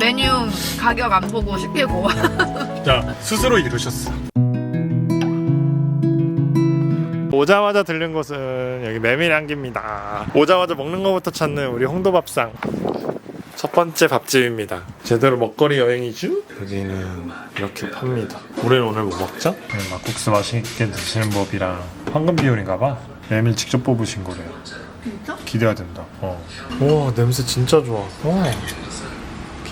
메뉴 가격 안 보고 시키고. 자 스스로 이루셨어 오자마자 들른 곳은 여기 메밀향기입니다 오자마자 먹는 거부터 찾는 우리 홍도밥상 첫 번째 밥집입니다 제대로 먹거리 여행이죠? 여기는 이렇게 팝니다 우리는 오늘 뭐 먹죠? 네, 막국수 맛있게 드시는 법이랑 황금 비율인가봐 메밀 직접 뽑으신 거래요 진짜? 기대가 된다 어. 와 냄새 진짜 좋아 와.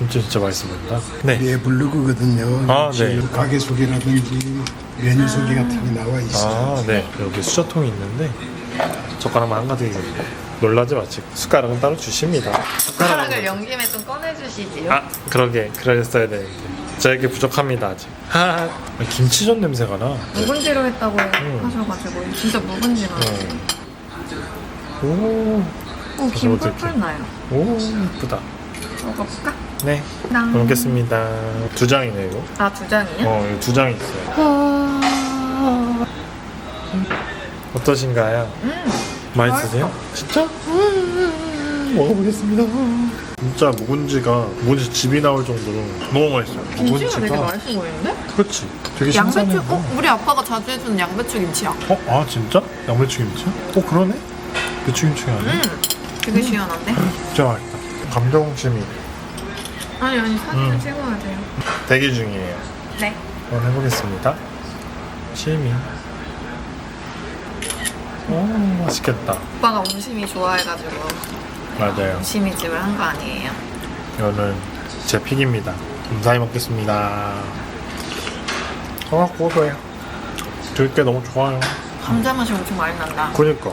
김치 진짜 맛있어 보인다 네 예, 블로그거든요. 아, 네. 가게 소개라든지 메뉴 소개 같은 게 나와 있어요. 아, 네. 여기 수저통이 있는데 젓가락만 한 가득 있는데 놀라지 마시고 숟가락은 따로 주십니다. 숟가락을 연김에 좀 꺼내주시지요. 아, 그러게 그랬어야 되는데 저에게 부족합니다 아직. 하, 김치전 냄새가 나. 묵은지로 했다고 음. 하셔가지고 진짜 묵은지 나요. 오, 오, 김 어떡해. 펄펄 나요. 오, 이쁘다. 먹어볼까? 네, 랑. 먹겠습니다. 두 장이네 이거. 아, 두 장이요? 어, 이거 두 장 있어요. 어떠신가요? 음, 맛있으세요? 진짜? 음, 먹어보겠습니다. 진짜 묵은지가 묵은지 집이 나올 정도로 너무 맛있어요. 김치가 되게 맛있어 보이는데? 그렇지. 되게 양배추, 신선해. 어? 우리 아빠가 자주 해주는 양배추 김치야. 어? 아 진짜? 양배추 김치? 어 그러네? 배추 김치가 아니야? 음, 되게 시원한데? 진짜 맛있다. 감동심이 아니, 아니, 사진을 음. 찍어야 돼요. 대기 중이에요. 네. 한번 해보겠습니다. 심이. 오 맛있겠다. 오빠가 온심이 좋아해가지고 맞아요. 온심이 집을 한 거 아니에요? 이거는 제 픽입니다. 감사히 먹겠습니다. 아 고소해요. 들게 너무 좋아요. 감자 맛이 엄청 많이 난다. 그니까.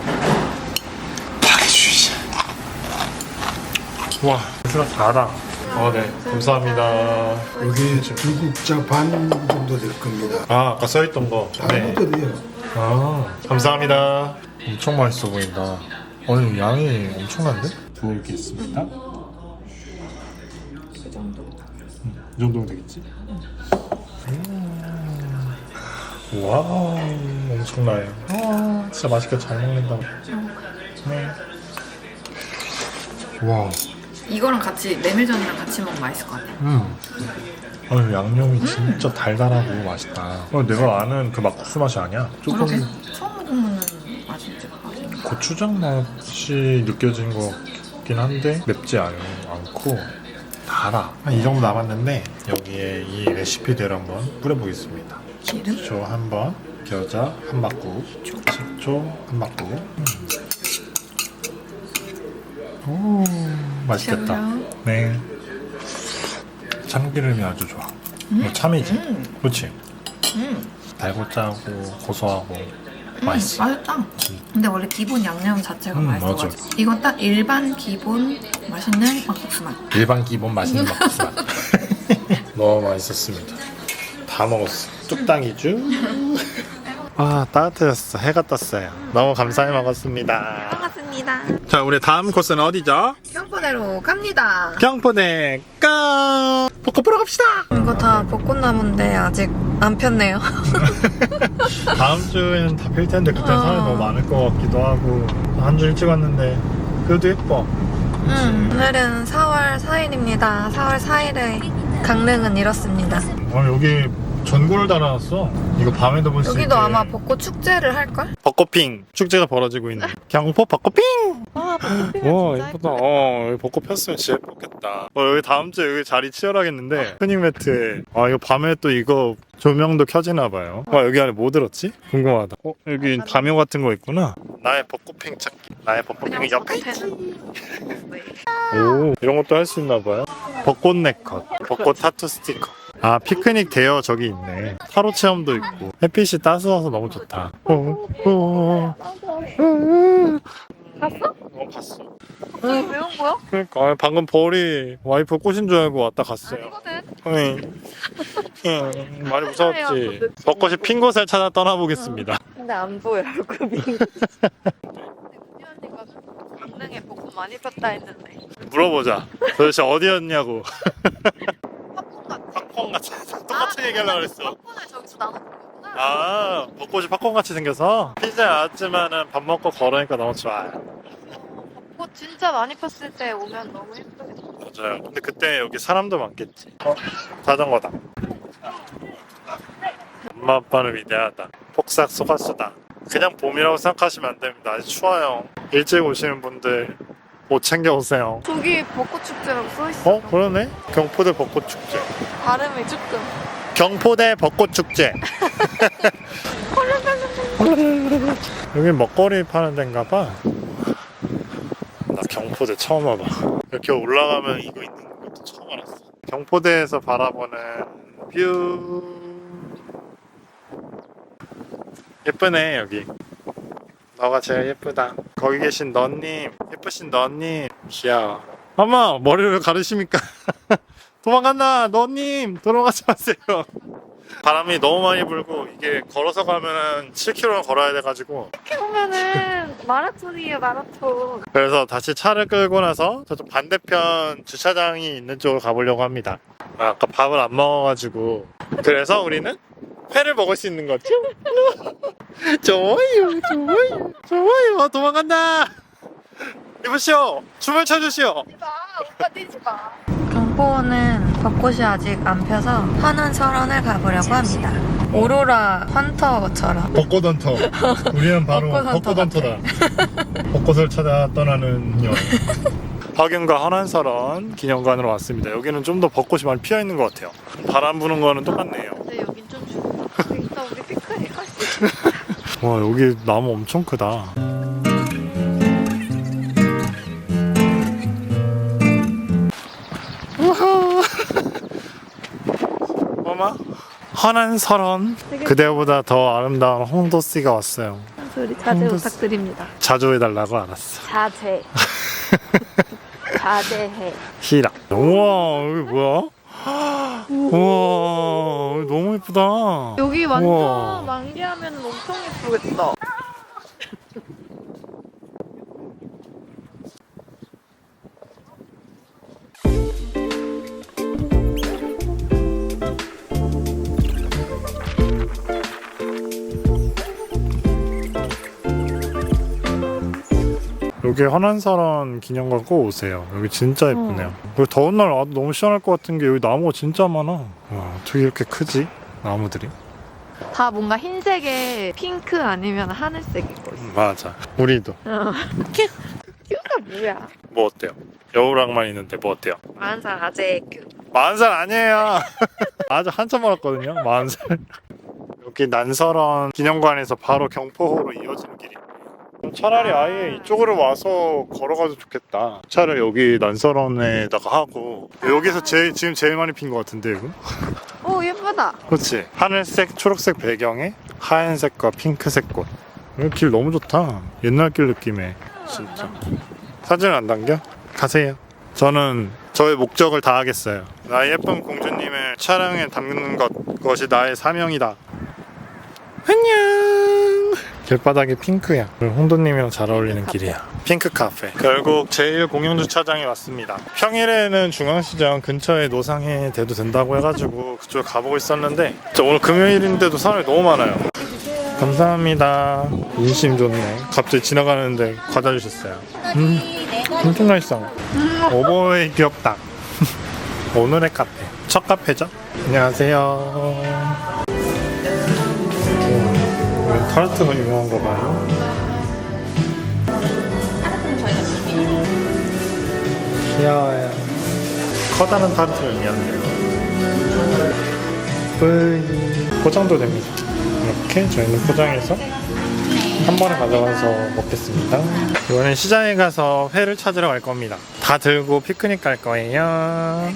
와, 수라 달아. 어, 네. 감사합니다. 여기 중국자 반 정도 될 겁니다. 아, 아까 써있던 거. 네. 것들이요. 아, 감사합니다. 엄청 맛있어 보인다. 오늘 양이 엄청난데? 부어있겠습니다. 그 정도? 이 정도면 되겠지? 음. 와, 엄청나요. 와, 진짜 맛있게 잘 먹는다. 네. 와, 이거랑 같이 메밀전이랑 같이 먹으면 맛있을 것 같아요. 음. 아니, 양념이 진짜 달달하고 맛있다. 어, 내가 아는 그 막국수 맛이 아니야. 조금 처음 맛있지. 맛있는 거. 고추장 맛이 느껴진 것 같긴 한데 맵지 않, 않고 달아. 한 이 정도 남았는데 여기에 이 레시피대로 한번 뿌려보겠습니다. 기름? 식초 한 번, 겨자 한 바구, 식초 한 바구. 음. 오, 맛있겠다. 네. 참기름이 아주 좋아. 이거 참이지? 음, 그렇지? 음, 달고 짜고 고소하고 음, 맛있어. 맛있다. 근데 원래 기본 양념 자체가 음, 맛있어가지고 이건 딱 일반 기본 맛있는 막국수 맛. 일반 기본 맛있는 막국수 맛. 너무 맛있었습니다. 다 먹었어. 뚝딱이죠? 아 따뜻해졌어. 해가 떴어요. 너무 감사히 먹었습니다. 반갑습니다. 자 우리 다음 코스는 어디죠? 평포대로 갑니다. 경포대 까 벚꽃 보러 갑시다. 이거 다 벚꽃나무인데 아직 안 폈네요. 다음 주에는 다 필 텐데 그때 어. 사람이 너무 많을 것 같기도 하고 한 주 일찍 왔는데 그래도 예뻐. 음, 오늘은 4월 4일입니다. 4월 4일에 강릉은 이렇습니다. 아 여기 전구를 달아놨어. 이거 밤에도 볼 수 있게. 여기도 아마 벚꽃 축제를 할걸? 벚꽃핑 축제가 벌어지고 있는 경포 벚꽃핑. 아, 벚꽃 와 예쁘다. 어 여기 벚꽃 폈으면 진짜 예쁘겠다. 어 여기 다음 주에 여기 자리 치열하겠는데 피크닉 매트. 아 이거 밤에 또 이거 조명도 켜지나 봐요. 와 여기 안에 뭐 들었지? 궁금하다. 어 여기 담요 같은 거 있구나. 나의 벚꽃핑 찾기. 나의 벚꽃핑 옆에 있지. 오 이런 것도 할 수 있나 봐요. 벚꽃 네컷, 벚꽃 타투 스티커. 아 피크닉 대여 저기 있네. 타로 체험도 있고 햇빛이 따스워서 너무 좋다. 어, 어, 어. 갔어? 어 갔어. 왜온 거야? 그러니까 아, 방금 벌이 와이프 꽃인 줄 알고 왔다 갔어요. 아니거든. 응. 응, 많이 무서웠지. 벚꽃이 핀 곳을 찾아 떠나보겠습니다. 근데 안 보여 얼굴이. 근데 은희 언니가 강릉에 벚꽃 많이 폈다 했는데 물어보자. 도대체 어디였냐고. 팝콘 같이 똑같은 얘기하려고 그랬어. 팝콘을 저기서 나눠먹는구나. 아, 벚꽃이 팝콘 같이 생겨서 피자 나왔지만은 밥 먹고 걸으니까 너무 좋아요. 벚꽃 진짜 많이 폈을 때 오면 너무 예쁘겠다. 맞아요. 근데 그때 여기 사람도 많겠지. 어? 자전거다. 엄마 아빠는 위대하다. 폭삭 속았수다. 그냥 봄이라고 생각하시면 안 됩니다. 아직 추워요. 일찍 오시는 분들 옷 챙겨 오세요. 저기 벚꽃 축제라고 써있어. 어 그러네. 경포대 벚꽃 축제. 발음이 조금. 경포대 벚꽃 축제. 여기 먹거리 파는 데인가 봐. 나 경포대 처음 와봐. 이렇게 올라가면 이거 있는 것도 처음 알았어. 경포대에서 바라보는 뷰. 예쁘네 여기. 너가 제일 예쁘다. 거기 계신 너님, 예쁘신 너님, 귀여워. 엄마 머리를 왜 가르십니까? 도망간다, 너님 돌아가지 마세요. 바람이 너무 많이 불고 이게 걸어서 가면 7km 걸어야 돼가지고 이렇게 보면은 마라톤이에요, 마라톤. 그래서 다시 차를 끌고 나서 저쪽 반대편 주차장이 있는 쪽으로 가보려고 합니다. 아, 아까 밥을 안 먹어가지고 그래서 우리는 회를 먹을 수 있는 거죠? 좋아요, 좋아요, 좋아요. 아, 도망간다. 이보시오, 춤을 춰주시오. 뛰지 마, 오빠 뛰지 마. 경포는 벚꽃이 아직 안 펴서 환원 설원을 가보려고 합니다. 오로라 헌터처럼. 벚꽃 헌터. 우리는 바로 벚꽃 헌터 벚꽃 헌터다. 벚꽃을 찾아 떠나는 여행. 박윤과 헌안설원 기념관으로 왔습니다. 여기는 좀 더 벚꽃이 많이 피어 있는 것 같아요. 바람 부는 거는 똑같네요. 근데 여긴 좀 춥다. 이따 우리 피크닉 할 수 있어. 와 여기 나무 엄청 크다. 어마 헌안설원 그대보다 더 아름다운 홍도씨가 왔어요. 소리 자제 홍도- 부탁드립니다. 자주 해달라고 알았어. 자제. 자제해. 히라. 우와 여기 뭐야? 우와 너무 예쁘다. 여기 완전 우와. 만개하면 엄청 예쁘겠다. 여기 헌안설원 기념관 꼭 오세요. 여기 진짜 예쁘네요. 그리고 더운 날 와도 너무 시원할 것 같은 게 여기 나무가 진짜 많아. 와 어떻게 이렇게 크지? 나무들이? 다 뭔가 흰색에 핑크 아니면 하늘색이고 있어. 맞아. 우리도. 큐가 뭐야? 뭐 어때요? 여우랑만 있는데 뭐 어때요? 만사 아재 큐. 마흔 살 아니에요. 아주 한참 멀었거든요. 마흔 살. 여기 난설원 기념관에서 바로 경포호로 이어지는 길이. 차라리 아예 이쪽으로 와서 걸어가도 좋겠다. 차를 여기 난설원에다가 하고 여기서 제일 지금 제일 많이 핀 것 같은데 이거? 오 예쁘다. 그렇지. 하늘색, 초록색 배경에 하얀색과 핑크색 꽃. 여기 길 너무 좋다. 옛날 길 느낌에 진짜. 사진 안 당겨? 가세요. 저는 저의 목적을 다하겠어요. 나의 예쁜 공주님을 촬영에 담는 것, 것이 나의 사명이다. 안녕. 길바닥이 핑크야. 홍도님이랑 잘 어울리는 길이야. 핑크 카페. 결국 제1 공영주차장에 왔습니다. 평일에는 중앙시장 근처에 노상해 대도 된다고 해가지고 그쪽에 가보고 있었는데 저 오늘 금요일인데도 사람이 너무 많아요. 감사합니다. 인심 좋네. 갑자기 지나가는데 과자 주셨어요. 음, 엄청 맛있어. 오버웨이 귀엽다. 오늘의 카페. 첫 카페죠? 안녕하세요. 오, 타르트가 유명한 거 봐요. 귀여워요. 커다란 타르트를 의미하네요. 뿌이. 포장도 됩니다. 이렇게 저희는 포장해서 한 번에 가져가서 먹겠습니다. 이번엔 시장에 가서 회를 찾으러 갈 겁니다. 다 들고 피크닉 갈 거예요.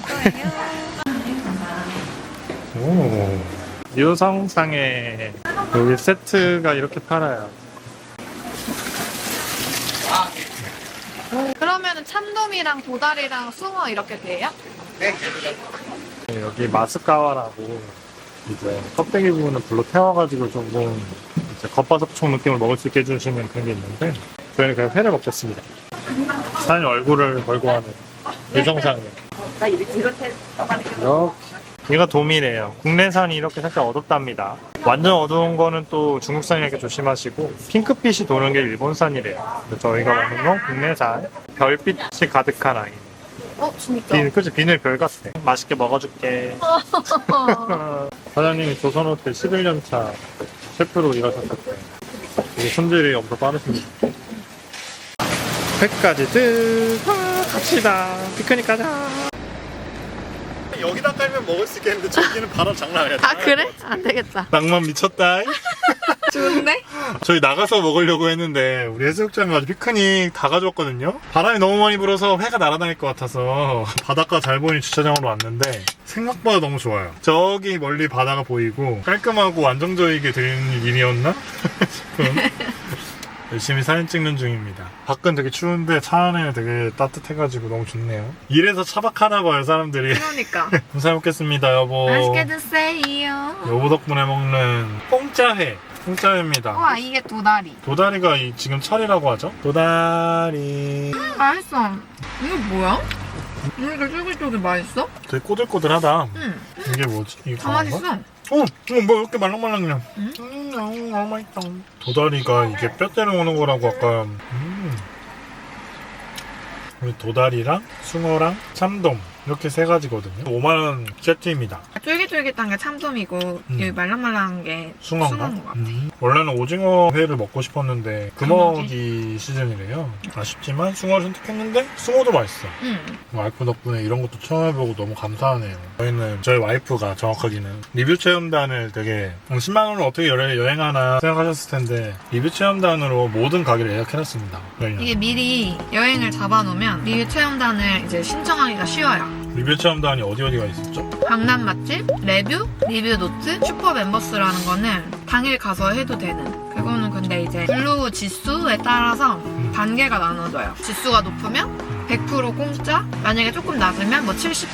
오, 유성상에 여기 세트가 이렇게 팔아요. 그러면은 참돔이랑 도다리랑 숭어 이렇게 돼요? 여기 마스카와라고 이제 껍데기 부분을 불로 태워가지고 조금 이제 겉바속촉 느낌을 먹을 수 있게 해주시는 그런 게 있는데 저희는 그냥 회를 먹겠습니다. 사장님 얼굴을 걸고 하는 유정상이에요. 나 이렇게 이렇게 이렇게. 얘가 도미래요. 국내산이 이렇게 살짝 어둡답니다. 완전 어두운 거는 또 중국산이니까 조심하시고 핑크빛이 도는 게 일본산이래요. 근데 저희가 먹는 건 국내산 별빛이 가득한 아이. 어 진짜. 비늘, 그치 비늘 별 같아. 맛있게 먹어줄게. 사장님이 조선호텔 11년 차 셰프로 일하셨을 때 되게 손질이 엄청 빠르십니다. 회까지 득! 아, 갑시다. 피크닉 가자. 여기다 깔면 먹을 수 있겠는데 저기는 바람 장난 아니야. 아 그래? 안 되겠다. 낭만 미쳤다. 좋은데? 저희 나가서 먹으려고 했는데 우리 해수욕장 가서 피크닉 다 가져왔거든요. 바람이 너무 많이 불어서 회가 날아다닐 것 같아서 바닷가 잘 보이는 주차장으로 왔는데 생각보다 너무 좋아요. 저기 멀리 바다가 보이고 깔끔하고 안정적이게 들리는 일이었나 싶은 열심히 사진 찍는 중입니다. 밖은 되게 추운데 차 안에 되게 따뜻해가지고 너무 좋네요. 이래서 차박하나 봐요 사람들이. 그러니까. 잘 먹겠습니다 여보. 맛있게 드세요. 여보 덕분에 먹는 공짜회. 공짜회입니다. 와 이게 도다리. 도다리가 이- 지금 철이라고 하죠? 도다리. 맛있어. 이거 뭐야? 이렇게 쫄깃쫄깃 맛있어? 되게 꼬들꼬들하다. 응. 이게 뭐지? 이게 다? 맛있어. 어, 어, 뭐 이렇게 말랑말랑이냐? 응? 음, 너무 너무 맛있다. 도다리가 이게 뼈 때려 오는 거라고 아까. 음. 우리 도다리랑 숭어랑 참돔 이렇게 세 가지거든요. 5만 원 세트입니다. 쫄깃쫄깃한 게 참돔이고 음. 여기 말랑말랑한 게 숭어인가? 숭어인 것 같아. 음. 원래는 오징어 회를 먹고 싶었는데 금어기 시즌이래요. 아쉽지만 숭어를 선택했는데 숭어도 맛있어. 응. 와이프 덕분에 이런 것도 처음 해보고 너무 감사하네요. 저희는 저희 와이프가 정확하게는 리뷰 체험단을 되게 10만 원을 어떻게 여행, 여행하나 생각하셨을 텐데 리뷰 체험단으로 모든 가게를 예약해놨습니다. 이게 미리 여행을 잡아놓으면 리뷰 체험단을 이제 신청하기가 쉬워요. 리뷰 체험단이 어디 어디가 있었죠? 강남 맛집, 레뷰, 리뷰 노트, 슈퍼 멤버스라는 거는 당일 가서 해도 되는. 그거는 근데 이제 블루 지수에 따라서 단계가 나눠져요. 지수가 높으면 100% 공짜, 만약에 조금 낮으면 뭐 70%,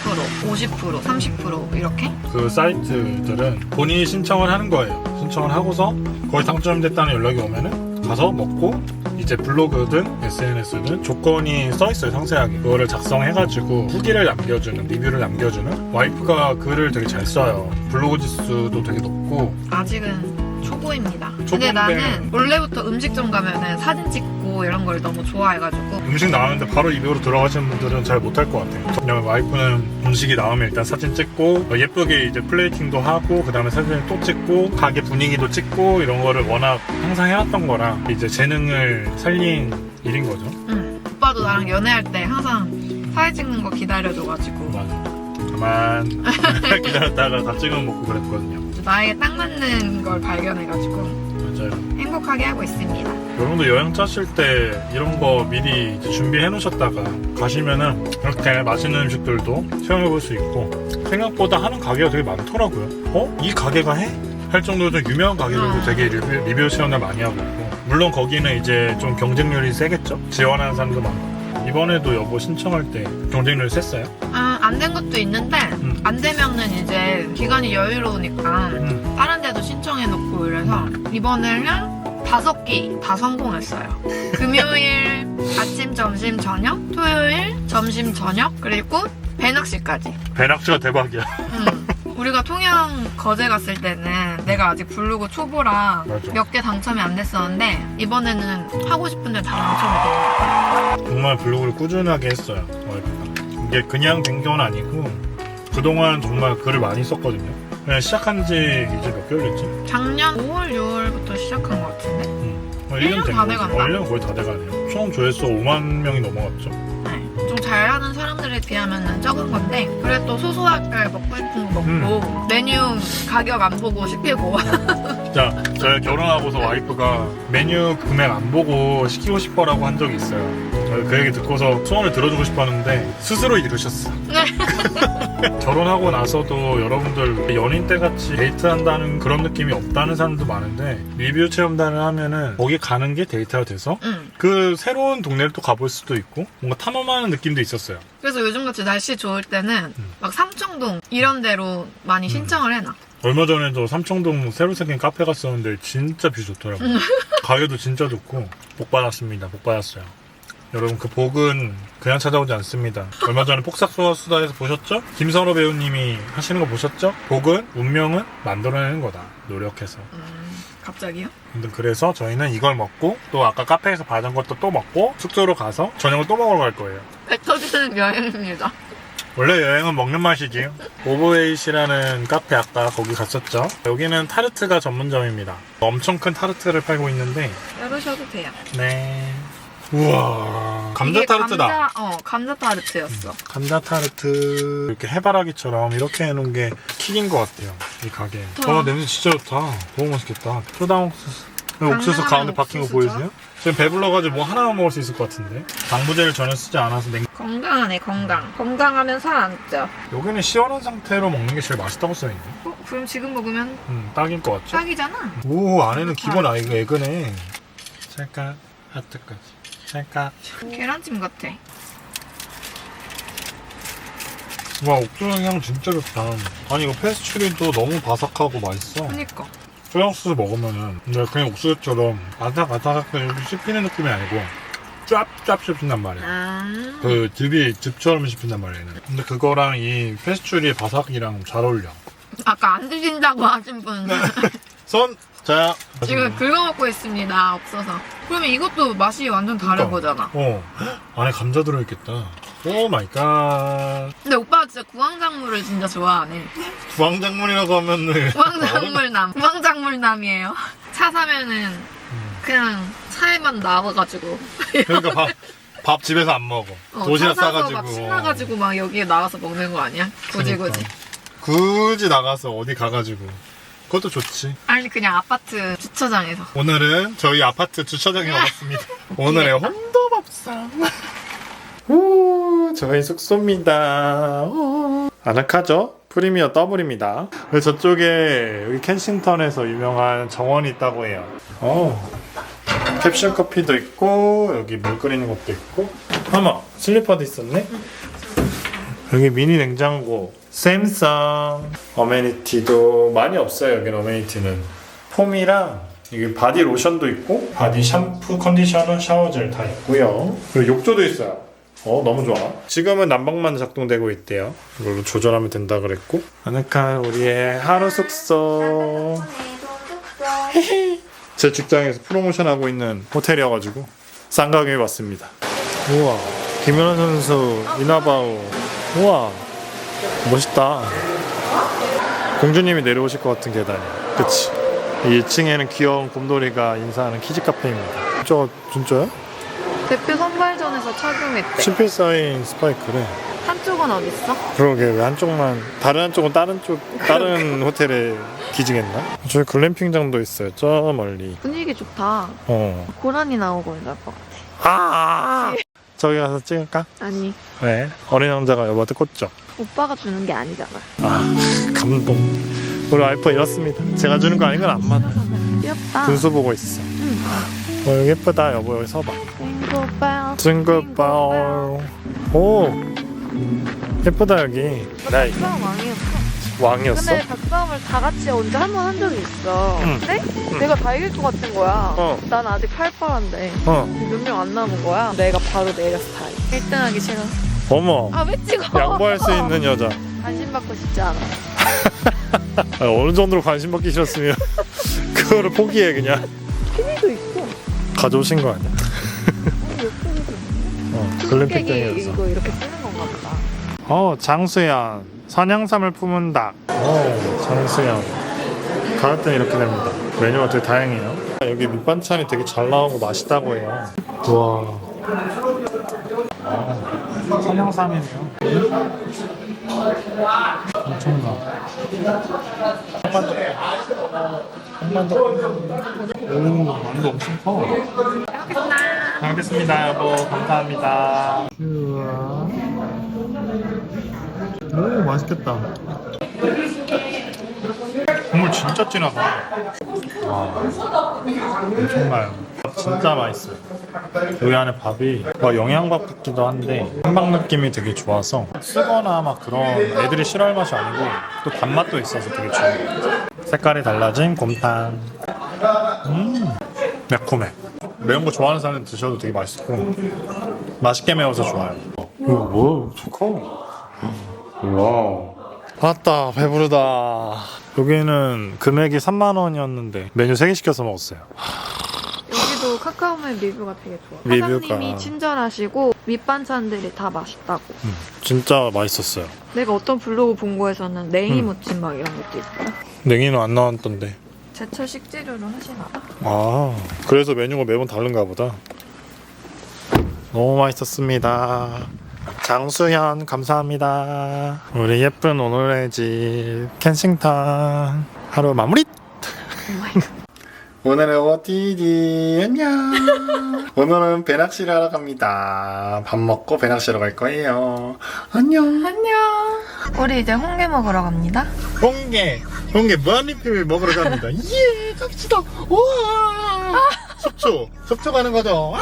50%, 30% 이렇게. 그 사이트들은 본인이 신청을 하는 거예요. 신청을 하고서 거의 당첨됐다는 연락이 오면은 가서 먹고 이제 블로그든 SNS든 조건이 써 있어요 상세하게 그거를 작성해가지고 후기를 남겨주는 리뷰를 남겨주는 와이프가 글을 되게 잘 써요 블로그 지수도 되게 높고 아직은 초보입니다. 근데 초보인데. 나는 원래부터 음식점 가면은 사진 찍고 이런 걸 너무 좋아해가지고 음식 나왔는데 바로 입으로 들어가시는 분들은 잘 못할 것 같아요 그냥 와이프는 음식이 나오면 일단 사진 찍고 어, 예쁘게 이제 플레이팅도 하고 그 다음에 사진을 또 찍고 가게 분위기도 찍고 이런 거를 워낙 항상 해왔던 거라 이제 재능을 살린 일인 거죠 응. 오빠도 나랑 연애할 때 항상 사진 찍는 거 기다려줘가지고 맞아. 가만 기다렸다가 다 찍어 먹고 그랬거든요. 나에게 딱 맞는 걸 발견해가지고 맞아요. 행복하게 하고 있습니다. 여러분도 여행 짜실 때 이런 거 미리 준비해 놓으셨다가 가시면은 이렇게 맛있는 음식들도 체험해 볼 수 있고 생각보다 하는 가게가 되게 많더라고요. 어? 이 가게가 해? 할 정도로 좀 유명한 가게들도 음. 되게 리뷰, 리뷰 체험을 많이 하고 있고 물론 거기는 이제 좀 경쟁률이 세겠죠. 지원하는 사람도 많고 이번에도 여보 신청할 때 경쟁률 셌어요? 아, 안된 것도 있는데 음. 안 되면은 이제 기간이 여유로우니까 음. 다른 데도 신청해놓고 이래서 이번에는 다섯 개 다 성공했어요. 금요일 아침, 점심, 저녁, 토요일 점심, 저녁 그리고 배낚시까지. 배낚시가 대박이야. 음. 우리가 통영 거제 갔을 때는 내가 아직 블로그 초보라 맞아. 몇 개 당첨이 안 됐었는데 이번에는 하고 싶은데 다 당첨이 돼요. 정말 블로그를 꾸준하게 했어요. 이게 그냥 된 건 아니고 그동안 정말 글을 많이 썼거든요. 그냥 시작한 지 이제 몇 개월 됐지? 작년 5월, 6월부터 시작한 것 같은데. 일 1년 년된다 거지. 돼간다. 어, 1년 거의 다 돼가네요. 총 조회수 5만 명이 넘어갔죠. 사람들에 비하면 적은 건데 그래도 소소하게 먹고 싶은 거 먹고 메뉴 가격 안 보고 시키고 진짜 저희 결혼하고서 와이프가 메뉴 금액 안 보고 시키고 싶어라고 한 적이 있어요. 그 얘기 듣고서 소원을 들어주고 싶었는데 스스로 이루셨어. 결혼하고 나서도 여러분들 연인 때 같이 데이트한다는 그런 느낌이 없다는 사람도 많은데 리뷰 체험단을 하면은 거기 가는 게 데이트가 돼서 응. 그 새로운 동네를 또 가볼 수도 있고 뭔가 탐험하는 느낌도 있었어요. 그래서 요즘같이 날씨 좋을 때는 음. 막 삼청동 이런 데로 많이 신청을 해놔 얼마 전에도 삼청동 새로 생긴 카페 갔었는데 진짜 뷰 좋더라고요. 가게도 진짜 좋고 복 받았습니다. 복 받았어요. 여러분 그 복은 그냥 찾아오지 않습니다. 얼마 전에 폭삭소수다에서 보셨죠? 김선호 배우님이 하시는 거 보셨죠? 복은 운명은 만들어내는 거다. 노력해서. 음, 갑자기요? 근데 그래서 저희는 이걸 먹고 또 아까 카페에서 받은 것도 또 먹고 숙소로 가서 저녁을 또 먹으러 갈 거예요. 배 터지는 여행입니다. 원래 여행은 먹는 맛이지. 오브웨이시라는 카페 아까 거기 갔었죠. 여기는 타르트가 전문점입니다. 엄청 큰 타르트를 팔고 있는데 열으셔도 돼요. 네. 우와 감자 이게 타르트다. 감자, 어, 감자 타르트였어. 감자 타르트 이렇게 해바라기처럼 이렇게 해놓은 게 킥인 것 같아요. 이 가게. 와. 와 냄새 진짜 좋다. 너무 맛있겠다. 초당 옥수수. 여기 옥수수 가운데 박힌 거 옥수수죠? 보이세요? 지금 배불러가지고 뭐 하나만 먹을 수 있을 것 같은데. 당부제를 전혀 쓰지 않아서 냉. 건강하네, 건강. 건강하면 살 안 쪄. 여기는 시원한 상태로 먹는 게 제일 맛있다고 써있네. 어, 그럼 지금 먹으면 음 딱인 것 같죠? 딱이잖아. 오 안에는 기본 아 이거 에그네. 찰칵 하트까지. 찰칵. 계란찜 같아. 와 옥수수 향 진짜 좋다. 아니 이거 페스츄리도 너무 바삭하고 맛있어. 그니까. 소양옥수수 먹으면은 근데 그냥 옥수수처럼 아삭아삭하게 씹히는 느낌이 아니고 쫙쫙 씹힌단 말이야. 아. 그 즙이 즙처럼 씹힌단 말이야. 근데 그거랑 이 페스츄리의 바삭이랑 잘 어울려. 아까 안 드신다고 하신 분. 손! 자 지금 긁어먹고 있습니다. 없어서. 그러면 이것도 맛이 완전 다른 그러니까. 거잖아. 어 안에 감자 들어있겠다. 오 마이 갓. 근데 오빠가 진짜 구황작물을 진짜 좋아하네. 구황작물이라고 하면은 구황작물남. 구황작물남이에요. 차 사면은 음. 그냥 차에만 나와가지고. 그러니까 밥, 밥 집에서 안 먹어. 어, 도시락 차 사서 싸가지고. 막 신나가지고 막 여기에 나가서 먹는 거 아니야? 굳이 그러니까. 굳이. 굳이 나가서 어디 가가지고. 그것도 좋지. 아니 그냥 아파트 주차장에서. 오늘은 저희 아파트 주차장에 와봤습니다. 오늘의. 혼도밥상. 오, 저희 숙소입니다. 오. 아늑하죠? 프리미어 더블입니다. 그리고 저쪽에 여기 켄싱턴에서 유명한 정원이 있다고 해요. 어, 캡슐 커피도 있고 여기 물 끓이는 것도 있고. 어머, 슬리퍼도 있었네. 여기 미니 냉장고, 샘성 어메니티도 많이 없어요. 여기 어메니티는 폼이랑 여기 바디 로션도 있고 바디 샴푸, 컨디셔너, 샤워젤 다 있고요. 그리고 욕조도 있어요. 어 너무 좋아. 지금은 난방만 작동되고 있대요. 이걸로 조절하면 된다 그랬고 아늑한 우리의 하루 숙소. 제 직장에서 프로모션 하고 있는 호텔이어가지고 싼 가격에 왔습니다. 우와 김연아 선수 이나바우 우와 멋있다. 공주님이 내려오실 것 같은 계단이야. 그치? 이 2층에는 귀여운 곰돌이가 인사하는 키즈 카페입니다. 저 진짜야? 대표 선발전에서 착용했대. 친필 사인 스파이크래. 한쪽은 어딨어? 그러게 왜 한쪽만 다른 한쪽은 다른 쪽 다른 호텔에 기증했나? 저기 글램핑장도 있어요. 저 멀리. 분위기 좋다. 어. 고라니 나오고 있는 것 같아. 아. 저기 가서 찍을까? 아니 네. 어린 왕자가 여보한테 꽂죠. 오빠가 주는 게 아니잖아. 아 감동. 우리 와이프 이렇습니다. 제가 주는 거 아닌 건안 받아. 귀엽다. 분수 보고 있어. 응. 어 여기 예쁘다 여보 여기 서봐. 싱글벨. 징글벨. 오 예쁘다 여기. 나 이- 박사람 왕이었어. 왕이었어? 근데 박사람을 다 같이 언제 한 번 한 적이 있어. 응. 근데 내가 다 이길 것 같은 거야. 어. 난 아직 팔팔한데 어 몇 명 안 남은 거야. 내가 바로 내렸어 다이. 1등 하기 싫어. 어머 아 왜 찍어? 양보할 수 있는 여자. 관심 받고 싶지 않아. 아, 어느 정도로 관심 받기 싫었으면 그거를 포기해 그냥. 키니도 있고. 가져오신 거 아니야? 어 수수께끼 글램핑장이었어. 이거 이렇게 쓰는 건가 보다. 어 장수연 선양삼을 품은 닭. 어 장수연. 가을 땐 이렇게 됩니다. 메뉴가 되게 다양해요. 여기 밑반찬이 되게 잘 나오고 맛있다고 해요. 우와. 아, 선양삼이네요. 엄청나. 한반도. 한반도. 오, 만두 엄청 커. 잘 먹겠습니다, 여보. 감사합니다. 오, 맛있겠다. 국물 진짜 진하다. 와, 엄청나요. 진짜 맛있어요. 여기 안에 밥이 막 영양밥 같기도 한데 한방 느낌이 되게 좋아서 쓰거나 막 그런 애들이 싫어할 맛이 아니고 또 단맛도 있어서 되게 좋아요. 색깔이 달라진 곰탕. 음, 매콤해. 매운 거 좋아하는 사람 드셔도 되게 맛있고 맛있게 매워서 좋아요. 이거 뭐? 커. 와. 맞다 배부르다. 여기는 금액이 3만 원이었는데 메뉴 3개 시켜서 먹었어요. 여기도 카카오맵 리뷰가 되게 좋아. 리뷰가. 사장님이 친절하시고 밑반찬들이 다 맛있다고. 음, 진짜 맛있었어요. 내가 어떤 블로그 본 거에서는 냉이 음. 무침 막 이런 것도 있고. 냉이는 안 나왔던데. 제철 식재료로 하시나 봐. 아 그래서 메뉴가 매번 다른가 보다. 너무 맛있었습니다. 장수현 감사합니다. 우리 예쁜 오늘의 집 켄싱턴 하루 마무리. 오늘은 어디지? 안녕. 오늘은 배낚시를 하러 갑니다. 밥 먹고 배낚시로 갈 거예요. 안녕. 안녕. 우리 이제 홍게 먹으러 갑니다. 홍게, 홍게 무한리필 먹으러 갑니다. 예, 갑시다. 우와. 속초, 속초 가는 거죠. 와.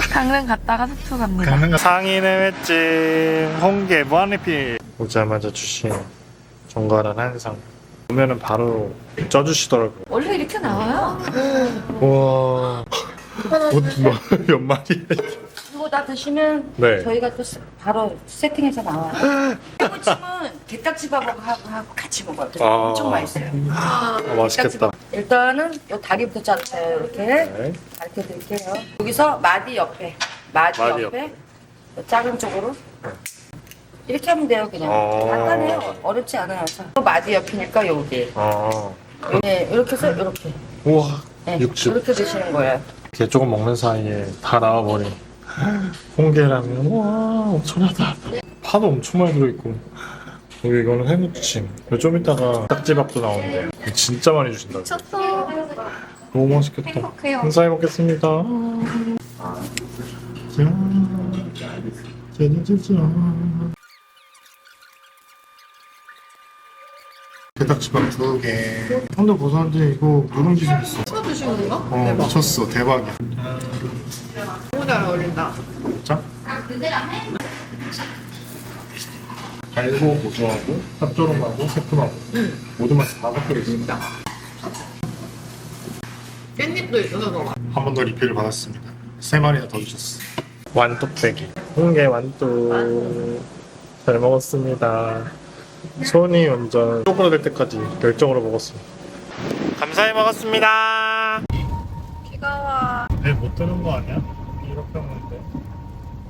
강릉 갔다가 속초 갑니다. 강릉 상인의 횟집 홍게 무한리필 오자마자 주신 정갈한 한상 보면은 바로 쪄주시더라고요. 원래 이렇게 나와요. 우와. 뭐, 몇마 리? 이거 다 드시면 네. 저희가 또 세- 바로 세팅해서 나와요. 해무침은 게딱지밥하고 하고, 하고 같이 먹어요. 그래서 아. 엄청 맛있어요. 아, 맛있겠다. 일단은 요 다리부터 자르세요. 이렇게 네. 가르쳐 드릴게요. 여기서 마디 옆에, 마디, 마디 옆에, 요 작은 쪽으로 이렇게 하면 돼요. 그냥 아. 간단해요. 어렵지 않아요. 자, 또 마디 옆이니까 여기. 아, 네, 이렇게 해서 이렇게. 우와. 네, 육즙. 이렇게 드시는 거예요. 이렇게 조금 먹는 사이에 다 나와버린 홍게라면 우와 엄청나다 파도 엄청 많이 들어있고 여기 이거는 해무침 그리고 좀 이따가 딱지밥도 나오는데 이거 진짜 많이 주신다고 미쳤어. 너무 맛있겠다 행복해요. 감사히 먹겠습니다 짠. 짜자자잔. 게딱지밥 두 개. 형도 보사한테 이거 누룽지 좀 있어. 찍어주시는 건가? 어, 미쳤어. 대박이야. 너무 잘 어울린다. 자. 달고 고소하고 짭조름하고 새콤하고 모든 맛이 다 섞여 있습니다. 깻잎도 있어서 먹어. 한번 더 리필을 받았습니다. 세 마리나 더 주셨어. 완뚝배기. 홍게 완뚝. 잘 먹었습니다. 손이 완전 쪼그라들 때까지 열정으로 먹었습니다. 감사히 먹었습니다. 비가 와. 배못 뜨는 거 아니야? 이렇게 먹는데.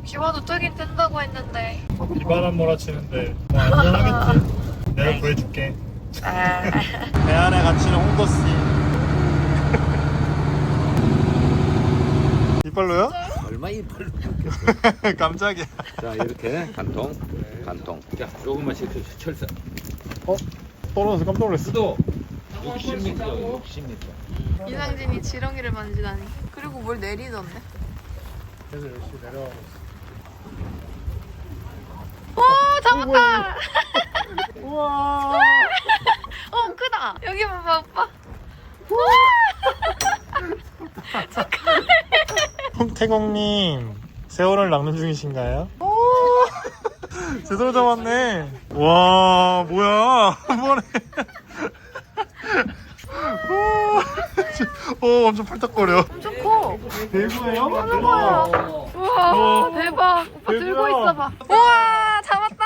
비 와도 뜨긴 뜬다고 했는데. 비바람 몰아치는데 뭐 안전하겠지? 내가 구해줄게. 아. 배 안에 갇히는 홍도씨. 이빨로요? 얼마 이빨로 깜짝이야. 자 이렇게 간통 간통 자 조금만 씩 철사 떨어져서 깜짝 놀랐어. 수도 60m 60m 이상진이 지렁이를 만지다니. 그리고 뭘 내리던데. 그래서 열심히 내려가고 오 잡았다. 우와. 어 크다. 여기 봐봐 오빠. 홍태공님 세월을 낚는 중이신가요? 제대로 잡았네. 와 뭐야 한 번에. 오 엄청 팔딱거려. 엄청 커. 대구예요? 우와. 우와 대박. 오빠 들고 대박. 있어봐. 우와 잡았다.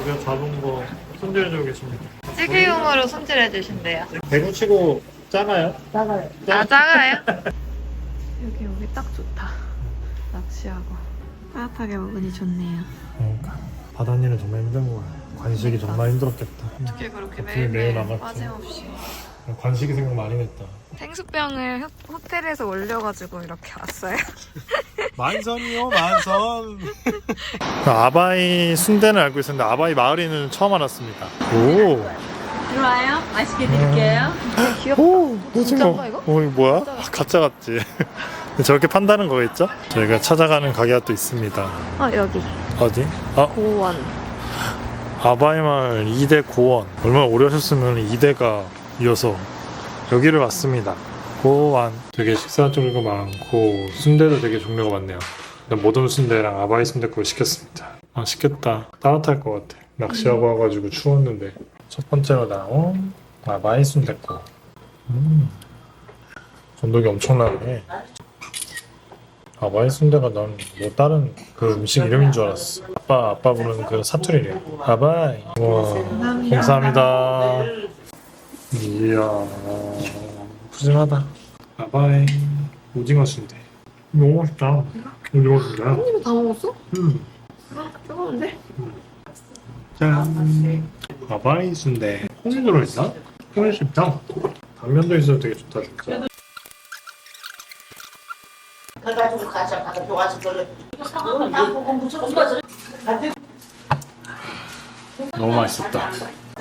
우리가 잡은 거 손질해주고 계십니다. 찌개용으로 손질해 주신대요. 대구 치고 작아요? 아 작아요? 여기 여기 딱 좋다. 낚시하고 따뜻하게 먹으니 좋네요. 그러니까 바다일은 정말 힘든 거야. 관식이 정말 힘들었겠다. 어떻게 그렇게 매일 매일 매일 나갔지? 빠짐없이 관식이 생각 많이 냈다. 생수병을 호- 호텔에서 올려가지고 이렇게 왔어요. 만선이요 만선. 아바이 순대는 알고 있었는데 아바이 마을에는 처음 알았습니다. 오. 들어와요. 맛있게 드릴게요. 귀엽다. 오, 진짜인가, 이거? 어, 이거 뭐야? 가짜 같지. 저렇게 판다는 거겠죠? 저희가 찾아가는 가게가 또 있습니다. 아 여기 어디? 아, 고원. 아바이마을 2대 고원. 얼마나 오래 하셨으면 2대가 이어서 여기를 왔습니다. 고원. 되게 식사 종류가 많고 순대도 되게 종류가 많네요. 일단 모든 순대랑 아바이 순대국을 시켰습니다. 맛있겠다. 따뜻할 것 같아. 낚시하고 와가지고 추웠는데 첫 번째로 나온 아바이 순대국. 음. 건더기 엄청나네. 아바이 순대가 난 뭐 다른 그 음식 이름인 줄 알았어. 아빠 아빠 부르는 그 사투리래. 아바이. 와 감사합니다. 이야 푸짐하다. 아바이 오징어 순대. 너무 맛있다. 오징어 순대. 이거 다 먹었어? 음. 뜨거운데? 짠. 아바이 순대. 콩이 들어있나? 콩이 쉽다. 당면도 있어도 되게 좋다 진짜. 너무 맛있었다.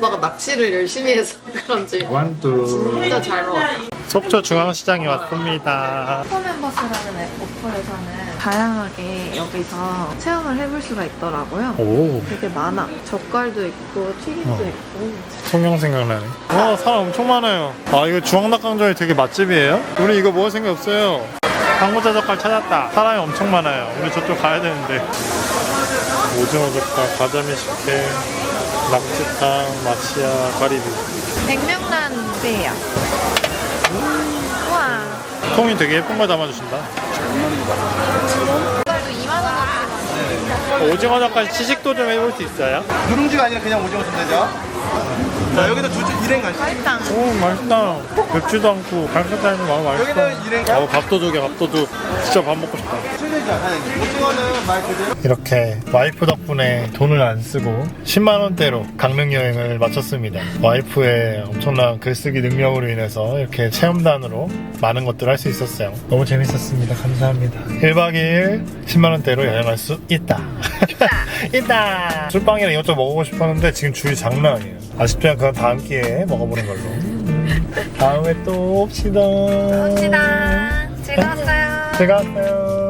오빠가 낚시를 열심히 해서 그런지 완뚜. 진짜 잘 먹었어. 속초 중앙시장에 왔습니다. 슈퍼멤버스라는 앱 어플에서는 다양하게 여기서 체험을 해볼 수가 있더라고요. 오, 되게 많아. 젓갈도 있고 튀김도 어. 있고. 통영 생각나네. 와, 사람 엄청 많아요. 아, 이거 중앙닭강정이 되게 맛집이에요? 우리 이거 먹을 생각 없어요. 방고자 젓갈 찾았다. 사람이 엄청 많아요. 우리 저쪽 가야 되는데. 오징어 젓갈, 가자미 식혜, 낙지탕, 마치아, 가리비. 백명란이에요. 우와. 통이 되게 예쁜 거 담아주신다. 젓갈도 2만 원. 오징어 젓갈 시식도 좀 해볼 수 있어요? 누룽지가 아니라 그냥 오징어 순대죠. 자 여기다 두줄 일행 가시. 맛있다. 오, 맛있다. 맵지도 않고, 마음 맛있어. 여기다 일행 어, 밥도둑이야, 밥도둑. 진짜 밥 먹고 싶다. 순대죠. 사장님. 오징어는 말 그대로. 이렇게 와이프 덕분에 돈을 안 쓰고 10만 원대로 강릉 여행을 마쳤습니다. 와이프의 엄청난 글쓰기 능력으로 인해서 이렇게 체험단으로 많은 것들을 할 수 있었어요. 너무 재밌었습니다. 감사합니다. 1박 2일 10만 원대로 여행할 수 있다. 있다. 있다. 술빵이랑 이것저것 먹어보고 싶었는데 지금 줄이 장난 아니에요. 아쉽지만 그건 다음 기회에 먹어보는 걸로. 다음에 또 옵시다. 봅시다. 즐거웠어요. 즐거웠어요.